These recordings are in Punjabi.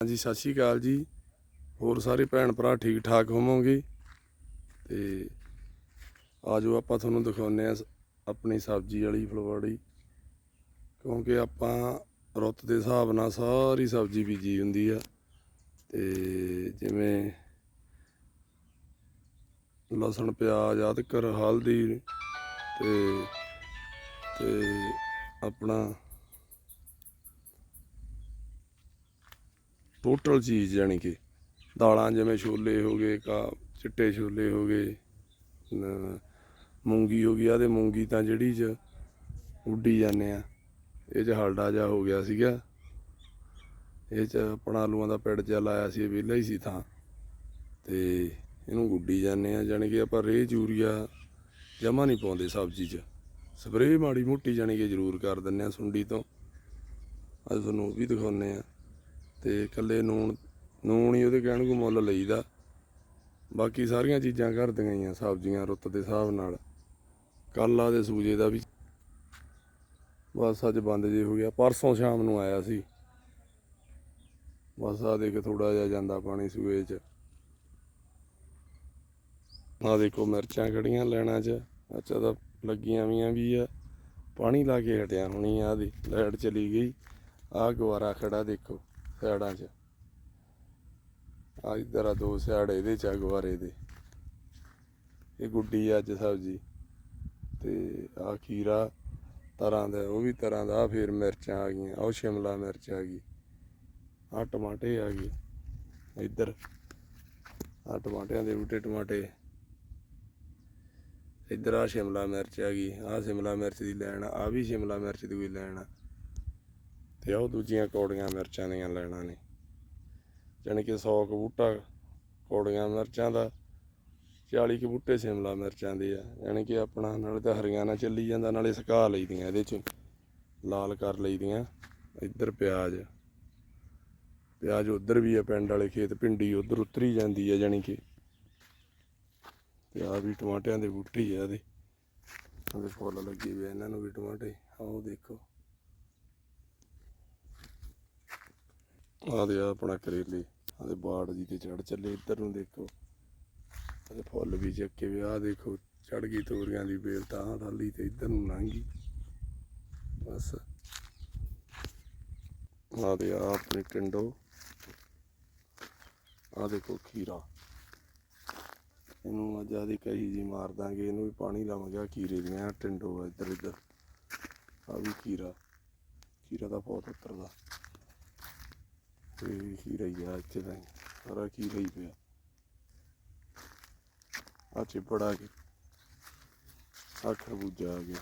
ਹਾਂਜੀ, ਸਤਿ ਸ਼੍ਰੀ ਅਕਾਲ ਜੀ। ਹੋਰ ਸਾਰੇ ਭੈਣ ਭਰਾ ਠੀਕ ਠਾਕ ਹੋਵੋਗੇ? ਤੇ ਆਜੋ ਆਪਾਂ ਤੁਹਾਨੂੰ ਦਿਖਾਉਂਦੇ ਆ ਆਪਣੀ ਸਬਜ਼ੀ ਵਾਲੀ ਫੁਲਵਾੜੀ। ਕਿਉਂਕਿ ਆਪਾਂ ਰੁੱਤ ਦੇ ਹਿਸਾਬ ਨਾਲ ਸਾਰੀ ਸਬਜ਼ੀ ਬੀਜੀ ਹੁੰਦੀ ਆ। ਤੇ ਜਿਵੇਂ ਲਸਣ, ਪਿਆਜ਼ ਅਦਰਕ ਹਲਦੀ ਤੇ ਤੇ ਆਪਣਾ ਟੋਟਲ ਚੀਜ਼ ਜਾਣੀ ਕਿ ਦਾਲਾਂ ਜਿਵੇਂ ਛੋਲੇ ਹੋ ਗਏ, ਕਾ ਚਿੱਟੇ ਛੋਲੇ ਹੋ ਗਏ ਮੂੰਗੀ ਹੋ ਗਈ ਆ ਤੇ ਮੂੰਗੀ ਤਾਂ ਜਿਹੜੀ ਚ ਉੱਡੀ ਜਾਂਦੇ ਆ, ਇਹ ਚ ਹਲਡਾ ਜਾ ਹੋ ਗਿਆ ਸੀਗਾ। ਇਹ ਚ ਆਪਣਾ ਆਲੂਆਂ ਦਾ ਪਿੜ ਜਿਹਾ ਲਾਇਆ ਸੀ ਵਿਹਲਾ ਹੀ ਸੀ ਥਾਂ। ਤੇ ਇਹਨੂੰ ਗੁੱਡੀ ਜਾਂਦੇ ਆ, ਜਾਣੀ ਕਿ ਆਪਾਂ ਰੇਹ ਯੂਰੀਆ ਜਮਾ ਨਹੀਂ ਪਾਉਂਦੇ ਸਬਜ਼ੀ 'ਚ। ਸਪਰੇਅ ਮਾੜੀ ਮੋਟੀ ਜਾਣੀ ਕਿ ਜ਼ਰੂਰ ਕਰ ਦਿੰਦੇ ਆ ਸੁੰਡੀ ਤੋਂ। ਅੱਜ ਤੁਹਾਨੂੰ ਉਹ ਵੀ ਦਿਖਾਉਂਦੇ ਆ। ਤੇ ਇਕੱਲੇ ਨੂਣ ਨੂਣ ਹੀ ਉਹਦੇ ਕਹਿਣ ਨੂੰ ਮੁੱਲ ਲਈਦਾ। ਬਾਕੀ ਸਾਰੀਆਂ ਚੀਜ਼ਾਂ ਘਰ ਦੀਆਂ ਹੀ ਆ, ਸਬਜ਼ੀਆਂ ਰੁੱਤ ਦੇ ਹਿਸਾਬ ਨਾਲ। ਕੱਲਾ ਦੇ ਸੂਜੇ ਦਾ ਵੀ। ਬਸ ਅੱਜ ਬੰਦ ਜੇ ਹੋ ਗਿਆ, ਪਰਸੋਂ ਸ਼ਾਮ ਨੂੰ ਆਇਆ ਸੀ। ਬਸ ਆ ਦੇਖ ਥੋੜਾ ਜਿਹਾ ਜਾਂਦਾ ਪਾਣੀ ਸੂਏ 'ਚ। ਆ ਦੇਖੋ ਮਿਰਚਾਂ ਖੜੀਆਂ ਲੈਣਾ 'ਚ, ਅੱਛਾ ਤਾਂ ਲੱਗੀਆਂ ਵੀਆਂ ਵੀ ਆ। ਪਾਣੀ ਲਾ ਕੇ ਹਟਿਆ ਹੁਣੀ ਆ ਦੀ, ਲਾਈਟ ਚਲੀ ਗਈ। ਆ ਗੁਆਰਾ ਖੜਾ ਦੇਖੋ। ਸਾਈਡਾਂ 'ਚ। ਆ ਇਧਰ ਆ ਦੋ ਸਾਈਡ ਇਹਦੇ 'ਚ ਆ ਗੁਆਰੇ ਦੇ। ਇਹ ਗੁੱਡੀ ਆ ਅੱਜ ਸਬਜ਼ੀ। ਤੇ ਆ ਖੀਰਾ ਤਰ੍ਹਾਂ ਦਾ, ਉਹ ਵੀ ਤਰ੍ਹਾਂ ਦਾ। ਆਹ ਫੇਰ ਮਿਰਚਾਂ ਆ ਗਈਆਂ ਉਹ ਸ਼ਿਮਲਾ ਮਿਰਚ ਆ ਗਈ। ਆ ਟਮਾਟੇ ਆ ਗਏ, ਇੱਧਰ। ਆ ਟਮਾਟਿਆਂ ਦੇ ਬੂਟੇ, ਟਮਾਟੇ। ਇੱਧਰ ਆ ਸ਼ਿਮਲਾ ਮਿਰਚ ਆ ਗਈ ਆ ਸ਼ਿਮਲਾ ਮਿਰਚ ਦੀ ਲੈਣ ਆ ਵੀ ਸ਼ਿਮਲਾ ਮਿਰਚ ਦੀ ਕੋਈ ਲੈਣ ਆ। ਤੇ ਉਹ ਦੂਜੀਆਂ ਕੌੜੀਆਂ ਮਿਰਚਾਂ ਦੀਆਂ ਲੈਣਾ ਨੇ। ਜਾਣੀ ਕਿ 100 ਕੁ ਬੂਟਾ ਕੌੜੀਆਂ ਮਿਰਚਾਂ ਦਾ 40 ਕੁ ਬੂਟੇ ਸ਼ਿਮਲਾ ਮਿਰਚਾਂ ਦੇ ਆ। ਜਾਣੀ ਕਿ ਆਪਣਾ ਨਾਲੇ ਤਾਂ ਹਰਿਆਣਾ ਚੱਲੀ ਜਾਂਦਾ, ਨਾਲੇ ਸੁਕਾ ਲਈਦੀਆਂ ਇਹਦੇ ਚ, ਲਾਲ ਕਰ ਲਈਦੀਆਂ। ਇੱਧਰ ਪਿਆਜ਼ ਪਿਆਜ਼ ਉਧਰ ਵੀ ਆ ਪਿੰਡ ਵਾਲੇ ਖੇਤ, ਭਿੰਡੀ ਉਧਰ ਉਤਰੀ ਜਾਂਦੀ ਆ ਜਾਣੀ ਕਿ। ਤੇ ਆ ਵੀ ਟਮਾਟਿਆਂ ਦੇ ਬੂਟੇ ਆ ਇਹਦੇ। ਉਹਦੇ ਫੁੱਲ ਲੱਗੇ ਹੋਏ ਇਹਨਾਂ ਨੂੰ ਵੀ ਟਮਾਟੇ ਆਓ ਦੇਖੋ। ਆ ਦੇ ਆ ਆਪਣਾ ਕਰੇਲੇ। ਆ ਦੇ ਬਾੜ ਜੀ ਤੇ ਚੜ ਚੱਲੇ ਇੱਧਰ ਨੂੰ ਦੇਖੋ। ਤੇ ਫੁੱਲ ਵੀ ਚੱਕੇ ਵੀ ਆ ਦੇਖੋ ਚੜ ਗਈ ਤੋਰੀਆਂ ਦੀ ਬੇਲ ਤਾਂ ਆਹ ਥਾਲੀ ਤੇ ਇੱਧਰ ਨੂੰ ਲੰਘੀ ਬਸ। ਆ ਦੇ ਆ ਆਪਣੀ ਟਿੰਡੋ ਆ ਦੇਖੋ ਖੀਰਾ। ਇਹਨੂੰ ਅੱਜ ਆਦੀ ਕਹੀ ਜੀ ਮਾਰ ਦਾਂਗੇ, ਇਹਨੂੰ ਵੀ ਪਾਣੀ ਲਾਵਾਂਗੇ, ਆਹ ਖੀਰੇ ਦੀਆਂ ਟਿੰਡੋ ਇੱਧਰ ਇੱਧਰ ਆ ਵੀ ਖੀਰਾ। ਖੀਰਾ ਦਾ ਬਹੁਤ ਉੱਤਰਦਾ ਤੇ ਖੀਰਾ ਹੀ ਆ, ਇੱਥੇ ਤਾਂ ਸਾਰਾ ਕੀ ਰਹੀ ਪਿਆ। ਆ ਚਿਪੜ ਆ ਗਿਆ ਆ ਖਰਬੂਜਾ ਆ ਗਿਆ।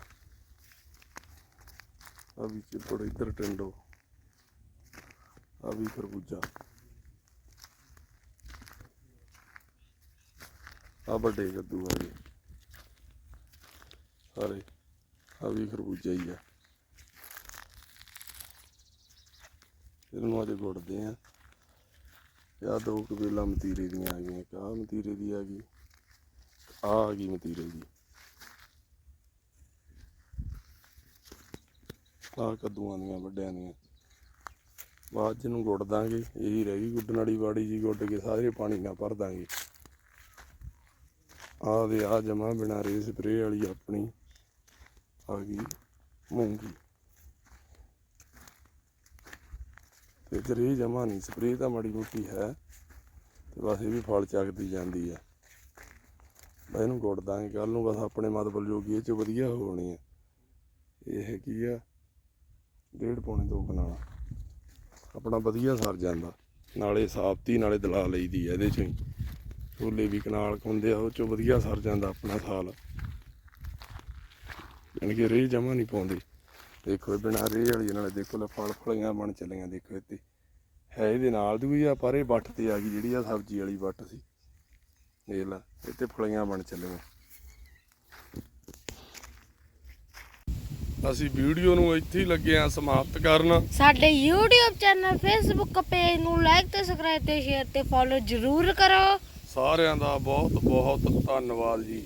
ਆ ਵੀ ਚਿਪੜ ਇੱਧਰ ਟਿੰਡੋ। ਆ ਵੀ ਖਰਬੂਜਾ। ਆ ਵੱਡੇ ਕੱਦੂ ਆ ਗਏ ਸਾਰੇ ਆ ਵੀ ਖਰਬੂਜਾ ਹੀ ਆ। ਇਹਨੂੰ ਅੱਜ ਗੁੱਡਦੇ ਆ। ਆ ਦੋ ਕਬੀਲਾ ਮਤੀਰੇ ਦੀਆਂ ਆ ਗਈਆਂ ਕਾ ਮਤੀਰੇ ਦੀ ਆ ਗਈ ਆ ਆ ਗਈ ਮਤੀਰੇ ਦੀ। ਆ ਕੱਦੂਆਂ ਦੀਆਂ, ਵੱਡਿਆਂ ਦੀਆਂ। ਬਾਅਦ ਜਿਹਨੂੰ ਗੁੱਡ ਦਾਂਗੇ, ਇਹੀ ਰਹਿ ਗਈ ਗੁੱਡਣ ਵਾਲੀ ਬਾੜੀ ਜੀ ਗੁੱਡ ਕੇ ਸਾਰੇ ਪਾਣੀ ਨਾਲ ਭਰ ਦਾਂਗੇ। ਆ ਦੇ ਆ ਜਮਾ ਬਿਨਾ ਰੇ ਸਪਰੇ ਵਾਲੀ ਆਪਣੀ ਆ ਗਈ ਮੂੰਗੀ। ਤੇ ਜਰੇ ਜਮਾ ਨਹੀਂ, ਸਪਰੇਅ ਤਾਂ ਮਾੜੀ ਮੋਟੀ ਹੈ ਤੇ ਬਸ ਇਹ ਵੀ ਫਲ ਚੱਕਦੀ ਜਾਂਦੀ ਹੈ ਬਸ ਇਹਨੂੰ ਗੁੱਟ ਦਾਂਗੇ ਕੱਲ ਨੂੰ ਬਸ ਆਪਣੇ ਮਤਬਲ ਜੋਗੀ ਇਹ ਚ ਵਧੀਆ ਹੋਣੀ ਹੈ ਇਹ ਕੀ ਆ? ਡੇਢ ਪੌਣੇ ਦੋ ਕਨਾਲ। ਆਪਣਾ ਵਧੀਆ ਸਰ ਜਾਂਦਾ। ਨਾਲੇ ਸਾਫਤੀ ਨਾਲੇ ਦਲਾ ਲਈਦੀ ਹੈ ਇਹਦੇ ਚੋਂ ਹੀ ਛੋਲੇ ਵੀ ਕਨਾਲ ਖੁੰਦੇ ਆ, ਉਹ ਚੋਂ ਵਧੀਆ ਸਰ ਜਾਂਦਾ ਆਪਣਾ ਥਾਲ ਯਾਨੀ ਕਿ ਰੇਹ ਜਮਾ ਨਹੀਂ ਪਾਉਂਦੇ। ਦੇਖੋ ਇਹ ਬਿਨਾਂ ਰੇਹ ਵਾਲੀ ਨਾਲੇ ਦੇਖੋ ਲੈ ਫਲ ਫਲੀਆਂ ਬਣ ਚੱਲੀਆਂ ਦੇਖੋ ਇੱਥੇ। ਹੈ ਇਹਦੇ ਨਾਲ ਦੀ ਵੀ ਆ ਪਰ ਇਹ ਵੱਟ ਤੇ ਆ ਗਈ ਜਿਹੜੀ ਆ ਸਬਜ਼ੀ ਵਾਲੀ ਵੱਟ ਸੀ। ਦੇਖ ਲੈ ਇੱਥੇ ਫਲੀਆਂ ਬਣ ਚੱਲੀਆਂ। ਅਸੀਂ ਵੀਡੀਓ ਨੂੰ ਇੱਥੇ ਹੀ ਲੱਗੇ ਆ ਸਮਾਪਤ ਕਰਨ। ਸਾਡੇ YouTube ਚੈਨਲ Facebook ਪੇਜ ਨੂੰ ਲਾਈਕ ਤੇ ਸਬਸਕ੍ਰਾਈਬ ਤੇ ਸ਼ੇਅਰ ਤੇ ਫੋਲੋ ਜ਼ਰੂਰ ਕਰੋ। ਸਾਰਿਆਂ ਦਾ ਬਹੁਤ ਬਹੁਤ ਧੰਨਵਾਦ ਜੀ।